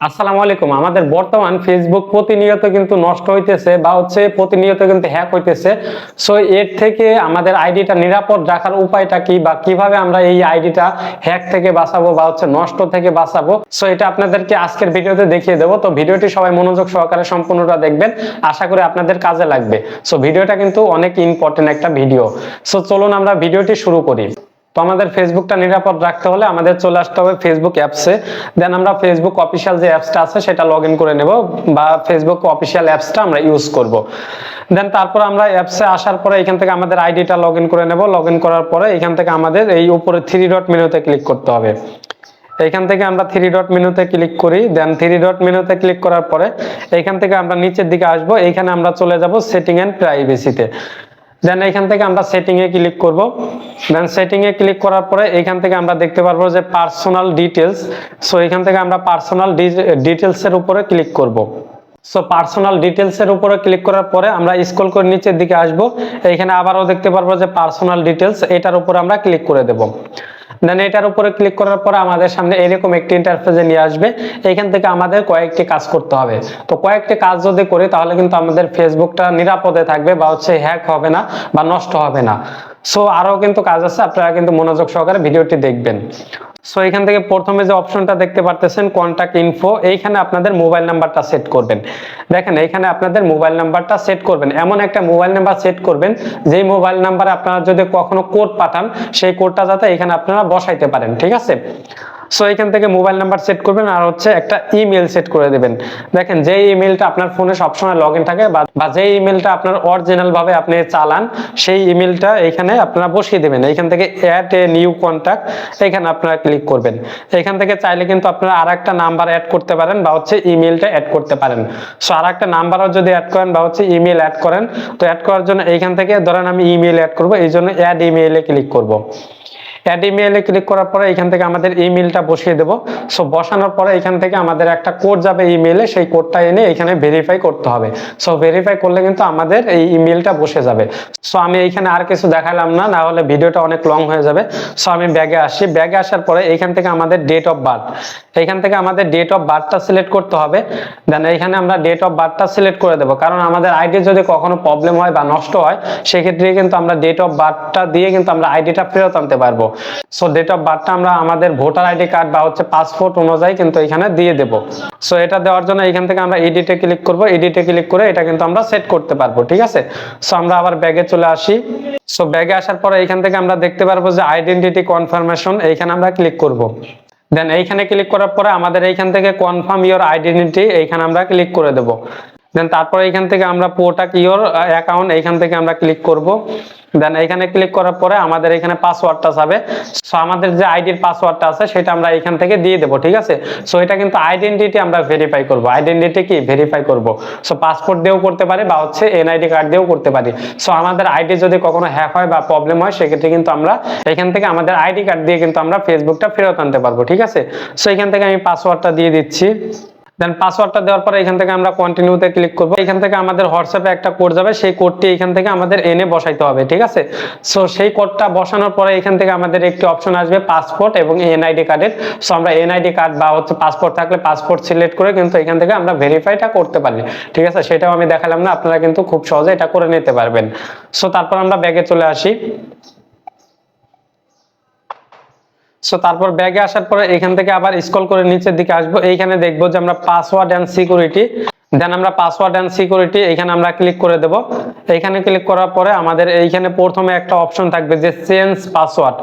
আসসালামু আলাইকুম। আমাদের বর্তমান ফেসবুক প্রতিনিয়ত কিন্তু নষ্ট হইতেছে বা হচ্ছে প্রতিনিয়ত কিন্তু হ্যাক হইতেছে। সো এর থেকে আমাদের আইডিটা নিরাপদ রাখার উপায়টা কি বা কীভাবে আমরা এই আইডিটা হ্যাক থেকে বাঁচাবো বা হচ্ছে নষ্ট থেকে বাঁচাবো? সো এটা আপনাদেরকে আজকের ভিডিওতে দেখিয়ে দেবো। তো ভিডিওটি সবাই মনোযোগ সহকারে সম্পূর্ণটা দেখবেন। আশা করি আপনাদের কাজে লাগবে। সো ভিডিওটা কিন্তু অনেক ইম্পর্টেন্ট একটা ভিডিও। সো চলুন আমরা ভিডিওটি শুরু করি। তো আমাদের ফেসবুকটা নিরাপদ রাখতে হলে আমাদের চলে আসতে হবে ফেসবুক অ্যাপসে দেন আমরা ফেসবুক অফিসিয়াল যে অ্যাপসটা আছে সেটা লগ করে নেব বা ফেসবুক অফিসিয়াল অ্যাপসটা আমরা ইউজ করব। দেন তারপর আমরা অ্যাপসে আসার পরে এখান থেকে আমাদের আইডিটা লগ করে নেব। লগ করার পরে এখান থেকে আমাদের এই উপরে থ্রি ডট মেনুতে ক্লিক করতে হবে। এখান থেকে আমরা থ্রি ডট মেনুতে ক্লিক করি। দেন থ্রি ডট মেনুতে ক্লিক করার পরে এখান থেকে আমরা নিচের দিকে আসব। এইখানে আমরা চলে যাব সেটিং এন্ড প্রাইভেসিতে দেন এখান থেকে আমরা সেটিং এ ক্লিক করব। দেন সেটিং এ ক্লিক করার পরে এখান থেকে আমরা দেখতে পারব যে পার্সোনাল ডিটেলস সো এখান থেকে আমরা পার্সোনাল ডিটেলস এর উপরে ক্লিক করব। সো পার্সোনাল ডিটেলস এর উপরে ক্লিক করার পরে আমরা স্ক্রল করে নিচের দিকে আসব। এখানে আবারও দেখতে পারব যে পার্সোনাল ডিটেলস এটার উপরে আমরা ক্লিক করে দেব। দেন এটার উপরে ক্লিক করার পরে আমাদের সামনে এরকম একটি ইন্টারফেসে নিয়ে আসবে। এখান থেকে আমাদের কয়েকটি কাজ করতে হবে। তো কয়েকটি কাজ যদি করি, তাহলে কিন্তু আমাদের ফেসবুকটা নিরাপদে থাকবে বা হচ্ছে হ্যাক হবে না বা নষ্ট হবে না। সো আরও কিন্তু কাজ আছে, আপনারা কিন্তু মনোযোগ সহকারে ভিডিওটি দেখবেন। সো এখান থেকে প্রথমে যে অপশনটা দেখতে পারতেছেন কন্টাক্ট ইনফো এইখানে আপনাদের মোবাইল নাম্বারটা সেট করবেন। দেখেন, এইখানে আপনাদের মোবাইল নাম্বারটা সেট করবেন। এমন একটা মোবাইল নাম্বার সেট করবেন, যেই মোবাইল নাম্বারে আপনারা যদি কখনো কোড পাঠান, সেই কোডটা যাতে এখানে আপনারা বসাইতে পারেন, ঠিক আছে? সো এখান থেকে মোবাইল নাম্বার সেট করবেন আর হচ্ছে একটা ইমেল সেট করে দেবেন। দেখেন যে ইমেলটা আপনার ফোনে সবসময় লগ ইন থাকে বা যে ইমেলটা আপনার অরিজিনাল ভাবে আপনি চালান, সেই ইমেলটা এখানে আপনারা বসিয়ে দেবেন। এখান থেকে অ্যাড এ নিউ কন্ট্যাক্ট এখানে আপনারা ক্লিক করবেন। এখান থেকে চাইলে কিন্তু আপনারা আর একটা নাম্বার অ্যাড করতে পারেন বা হচ্ছে ইমেলটা অ্যাড করতে পারেন। সো আর একটা নাম্বারও যদি অ্যাড করেন বা হচ্ছে ইমেল অ্যাড করেন, তো অ্যাড করার জন্য এইখান থেকে ধরেন আমি ইমেল অ্যাড করব, এই জন্য অ্যাড ইমেইলে ক্লিক করব। অ্যাড ইমেইলে ক্লিক করার পরে এখান থেকে আমাদের ইমেলটা বসিয়ে দেব। সো বসানোর পরে এখান থেকে আমাদের একটা কোড যাবে ইমেইলে সেই কোডটা এনে এখানে ভেরিফাই করতে হবে। সো ভেরিফাই করলে কিন্তু আমাদের এই ইমেলটা বসে যাবে। সো আমি এইখানে আর কিছু দেখালাম না না হলে ভিডিওটা অনেক লং হয়ে যাবে। সো আমি ব্যাগে আসি। ব্যাগে আসার পরে এইখান থেকে আমাদের ডেট অফ বার্থ এইখান থেকে আমাদের ডেট অফ বার্থটা সিলেক্ট করতে হবে। দেন এইখানে আমরা ডেট অফ বার্থটা সিলেক্ট করে দেবো। কারণ আমাদের আইডি যদি কখনো প্রবলেম হয় বা নষ্ট হয়, সেক্ষেত্রে কিন্তু আমরা ডেট অফ বার্থটা দিয়ে কিন্তু আমরা আইডিটা ফেরত আনতে পারব। সো ডেট অফ বার্থটা আমরা আমাদের ভোটার আইডি কার্ড বা হচ্ছে পাসপোর্ট অনুযায়ী কিন্তু এখানে দিয়ে দেব। সো এটা দেওয়ার জন্য এখান থেকে আমরা এডিটে ক্লিক করব। এডিটে ক্লিক করে এটা কিন্তু আমরা সেট করতে পারব, ঠিক আছে? সো আমরা আবার ব্যাগে চলে আসি। সো ব্যাগে আসার পরে এখান থেকে আমরা দেখতে পারব যে আইডেন্টিটি কনফার্মেশন এইখানে আমরা ক্লিক করব। দেন এইখানে ক্লিক করার পরে আমাদের এইখান থেকে কনফার্ম ইওর আইডেন্টিটি এইখানে আমরা ক্লিক করে দেব। দেন তারপরে এইখান থেকে আমরা পোটাক ইওর অ্যাকাউন্ট এইখান থেকে আমরা ক্লিক করব। দেন এখানে ক্লিক করার পরে আমাদের এখানে পাসওয়ার্ডটা যাবে। সো আমাদের যে আইডির পাসওয়ার্ডটা আছে, সেটা আমরা এখান থেকে দিয়ে দেবো, ঠিক আছে? সো এটা কিন্তু আইডেন্টিটি আমরা ভেরিফাই করব। আইডেন্টিটি কি? ভেরিফাই করব। সো পাসপোর্ট দিয়েও করতে পারি বা হচ্ছে এনআইডি কার্ড দিয়েও করতে পারি। সো আমাদের আইডি যদি কখনো হ্যাক হয় বা প্রবলেম হয়, সেক্ষেত্রে কিন্তু আমরা এখান থেকে আমাদের আইডি কার্ড দিয়ে কিন্তু আমরা ফেসবুকটা ফেরত আনতে পারব, ঠিক আছে? সো এখান থেকে আমি পাসওয়ার্ডটা দিয়ে দিচ্ছি। দেন পাসওয়ার্ডটা দেওয়ার পরে এখান থেকে আমরা কন্টিনিউতে ক্লিক করব। এখান থেকে আমাদের হোয়াটসঅ্যাপে একটা কোড যাবে, সেই কোডটি এখান থেকে আমাদের এনে বসাইতে হবে, ঠিক আছে? সো সেই কোডটা বসানোর পরে এখান থেকে আমাদের একটি অপশন আসবে পাসপোর্ট এবং এনআইডি কার্ডের সো আমরা এনআইডি কার্ড বা হচ্ছে পাসপোর্ট থাকলে পাসপোর্ট সিলেক্ট করে কিন্তু এখান থেকে আমরা ভেরিফাইটা করতে পারি, ঠিক আছে? সেটাও আমি দেখালাম না, আপনারা কিন্তু খুব সহজে এটা করে নিতে পারবেন। সো তারপর আমরা ব্যাগে চলে আসি। সো তারপর ব্যাগে আসার পরে এখান থেকে আবার স্কল করে নিচের দিকে আসব। এইখানে দেখব যে আমরা পাসওয়ার্ড অ্যান্ড সিকিউরিটি দেন আমরা পাসওয়ার্ড অ্যান্ড সিকিউরিটি এখানে আমরা ক্লিক করে দেব। এইখানে ক্লিক করার পরে আমাদের এইখানে প্রথমে একটা অপশন থাকবে যে চেঞ্জ পাসওয়ার্ড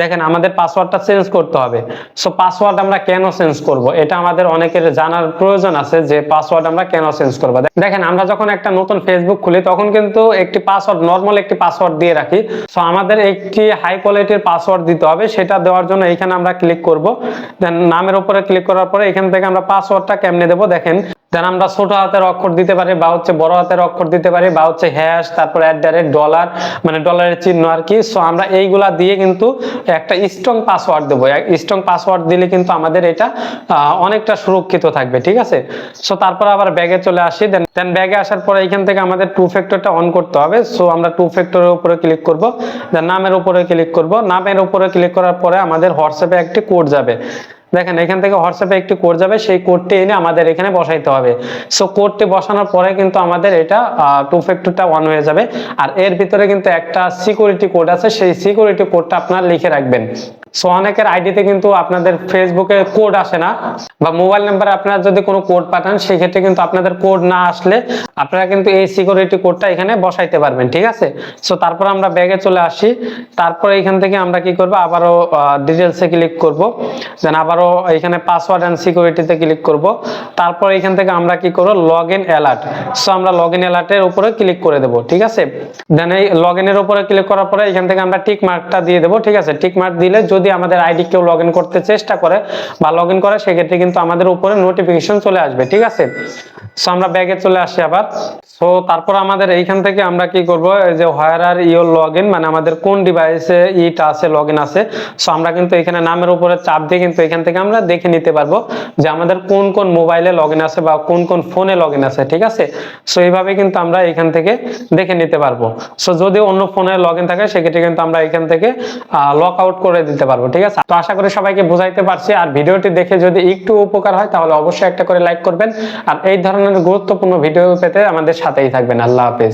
দেখেন, আমাদের পাসওয়ার্ডটা চেঞ্জ করতে হবে। সো পাসওয়ার্ড আমরা কেন চেঞ্জ করব? এটা আমাদের অনেকের জানার প্রয়োজন আছে যে পাসওয়ার্ড আমরা কেন চেঞ্জ করব। দেখেন, আমরা যখন একটা নতুন ফেসবুক খুলি, তখন কিন্তু একটি পাসওয়ার্ড নর্মাল একটি পাসওয়ার্ড দিয়ে রাখি। সো আমাদের একটি হাই কোয়ালিটির পাসওয়ার্ড দিতে হবে। সেটা দেওয়ার জন্য এইখানে আমরা ক্লিক করব। দেন, নামের উপরে ক্লিক করার পরে এখান থেকে আমরা পাসওয়ার্ডটা কেমনে দেবো? দেখেন দেন আমরা ছোট হাতের অক্ষর দিতে পারি, বা হচ্ছে বড় হাতের অক্ষর দিতে পারি, বা হচ্ছে হ্যাশ তারপর অ্যাট দ্য রেট ডলার মানে ডলারের চিহ্ন আর কি। সো আমরা এইগুলা দিয়ে কিন্তু একটা স্ট্রং পাসওয়ার্ড দেবো। স্ট্রং পাসওয়ার্ড দিলে কিন্তু আমাদের এটা অনেকটা সুরক্ষিত থাকবে, ঠিক আছে? সো তারপর আবার ব্যাগে চলে আসি। দেন দেন ব্যাগে আসার পরে এখান থেকে আমাদের টু ফ্যাক্টরটা অন করতে হবে। সো আমরা টু ফ্যাক্টরের উপরে ক্লিক করব। দেন নামের উপরে ক্লিক করব। নামের উপরে ক্লিক করার পরে আমাদের হোয়াটসঅ্যাপে একটি কোড যাবে। দেখেন, এখান থেকে হোয়াটসঅ্যাপে একটি কোড যাবে, সেই কোডটি এনে আমাদের এখানে বসাইতে হবে। সো কোডটি বসানোর পরে কিন্তু আমাদের এটা টু ফ্যাক্টরটা অন হয়ে যাবে। আর এর ভিতরে কিন্তু একটা সিকিউরিটি কোড আছে, সেই সিকিউরিটি কোডটা আপনারা লিখে রাখবেন। সো অনেকের আইডিতে কিন্তু আপনাদের ফেসবুকে কোড আসে না, বা মোবাইল নাম্বারে আপনারা যদি কোনো কোড পাঠান, সেক্ষেত্রে কিন্তু আপনাদের কোড না আসলে আপনারা কিন্তু এই সিকিউরিটি কোডটা এখানে বসাইতে পারবেন, ঠিক আছে? সো তারপর আমরা ব্যাগে চলে আসি। তারপর এখান থেকে আমরা কি করব? আবারও ডিটেলসে ক্লিক করব। দেন আবারও এখানে পাসওয়ার্ড অ্যান্ড সিকিউরিটিতে ক্লিক করব। তারপর এখান থেকে আমরা কি করব? লগ ইন অ্যালার্ট সো আমরা লগ ইন অ্যালার্টের উপরে ক্লিক করে দেব, ঠিক আছে? দেন এই লগ ইনের উপরে ক্লিক করার পরে এখান থেকে আমরা টিক মার্কটা দিয়ে দেবো, ঠিক আছে? টিক মার্ক দিলে যদি আমাদের আইডি কেউ লগ করতে চেষ্টা করে বা লগ ইন করে, সেক্ষেত্রে কিন্তু আমাদের উপরে নোটিফিকেশন চলে আসবে, ঠিক আছে? সো আমরা ব্যাগে চলে আসি আবার। সো তারপর আমাদের এইখান থেকে আমরা কি করব? যে হোয়ার আর ইওর লগ মানে আমাদের কোন ডিভাইসে ইটা আছে লগ আছে। সো আমরা কিন্তু এখানে নামের উপরে চাপ দিয়ে কিন্তু এখান থেকে আমরা দেখে নিতে পারব যে আমাদের কোন কোন মোবাইলে লগ ইন আছে বা কোন কোন ফোনে লগ ইন আছে, ঠিক আছে? সো এইভাবে কিন্তু আমরা এখান থেকে দেখে নিতে পারব। সো যদি অন্য ফোনে লগ ইন থাকে, সেক্ষেত্রে কিন্তু আমরা এখান থেকে লক আউট করে দিতে পারব, ঠিক আছে? তো আশা করি সবাইকে বোঝাইতে পারছি। আর ভিডিওটি দেখে যদি একটু উপকার হয়, তাহলে অবশ্যই একটা করে লাইক করবেন। আর এই ধরনের গুরুত্বপূর্ণ ভিডিও পেতে আমাদের সাথেই থাকবেন। আল্লাহ হাফেজ।